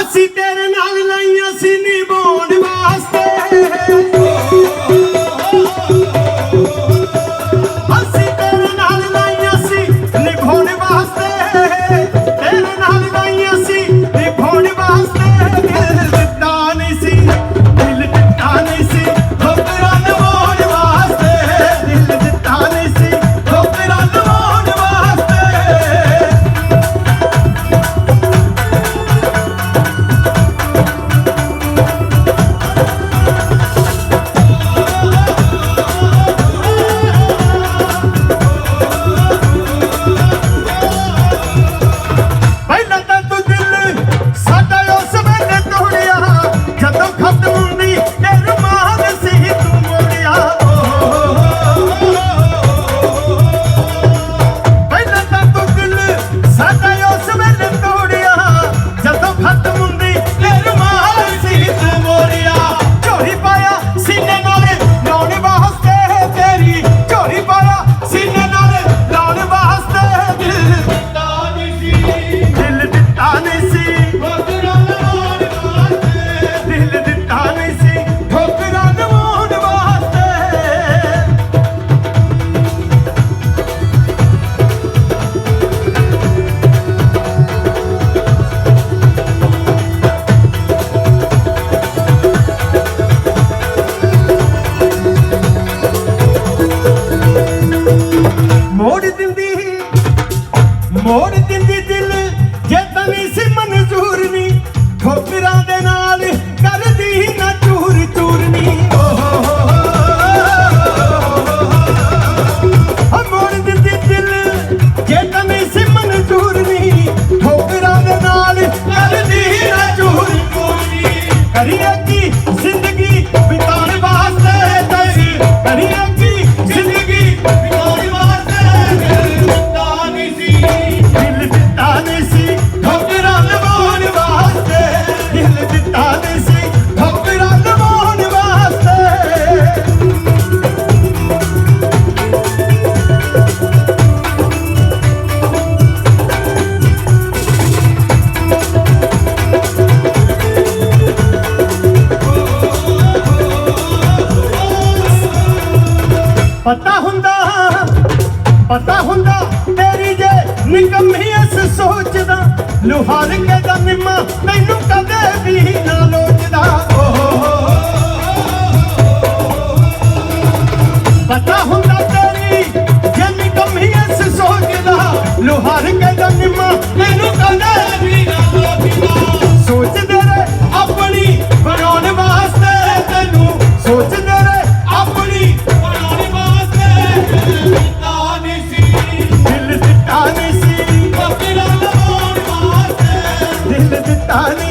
ਅਸੀਂ ਤੇਰੇ ਨਾਲ ਨਹੀਂ ਅਸੀਂ ਨਿਭਾਉਣ ਵਾਸਤੇ। por ti. ਪਤਾ ਹੁੰਦਾ ਪਤਾ ਹੁੰਦਾ, ਤੇਰੀ ਜੇ ਨਿਕੰਮੀ ਅਸ ਸੋਚਦਾ ਲੁਹਾਰ ਕੇ ਦਾ ਮਿੰਮਾ ਤੈਨੂੰ ਕਦੇ ਵੀ ਨਾ தானே